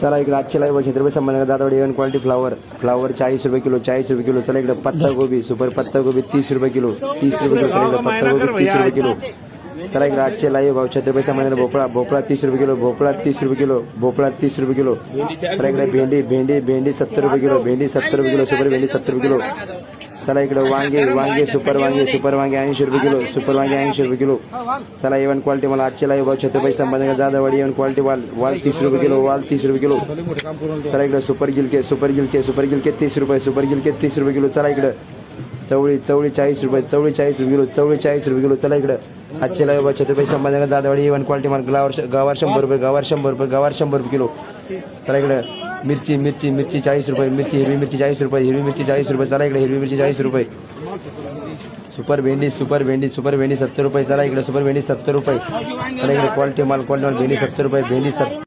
चला इकडे आजचे live Chhatrapati Sambhaji Dadawadi even quality flower flower चाळीस रुपये किलो चाळीस रुपये किलो. चला इकडे पत्ता गोबी सुपर पत्ता गोबी तीस रुपये किलो. तीस रुपये किलो चला पत्ता गोबी तीस रुपये किलो. चला इकडे आजचे लाईव्ह भाव छत्रपती संभाजी भोपळा भोपळा तीस रुपये किलो भोपळा तीस रुपये किलो भोपळा तीस रुपये किलो. चला इकडे भेंडी भेंडी भेंडी सत्तर रुपये किलो भेंडी सत्तर रुपये किलो सुपर भेंडी सत्तर रुपये किलो. चला इकडे वांगे वांगे सुपर वांगे सुपर वांगे ऐंशी रुपये किलो सुपर वांगे ऐंशी रुपये किलो. चला इव्हन क्वालिटी मला आजचे लाईव्ह भाव छत्रपती संभाजी जाधववाडी इव्हन क्वालिटी वाल वाल तीस रुपये किलो वाल तीस रुपये किलो. चला इकडे सुपर गिलके सुपर गिलके सुपर गिलके तीस रुपये सुपर गिलके तीस रुपये किलो. चला इकडे. चवळी चवळी चाळीस रुपये चवळी चाळीस रुपये किलो चवळी चाळीस रुपये किलो. चला इकडे. आजचे लाईव्ह भाव छत्रपती संभाजी जाधववाडी इव्हन क्वालिटी माल गावावर गावावर शंभर रुपये गावावर शंभर रुपये गावावर शंभर रुपये किलो. चला इकडे. मिरची मिरची मिरची चाळीस रुपये मिरची हिरवी मिरची चाळीस रुपये हिरवी मिरची चाळीस रुपये चला इकडे हिरवी मिरची चाळीस रुपये. सुपर भेंडी सुपर भेंडी सुपर भेंडी सत्तर रुपये चला इकडे सुपर भेंडी सत्तर रुपये. चला इकडे क्वालिटी माल क्वालिटी माल भेंडी सत्तर रुपये भेंडी सत्तर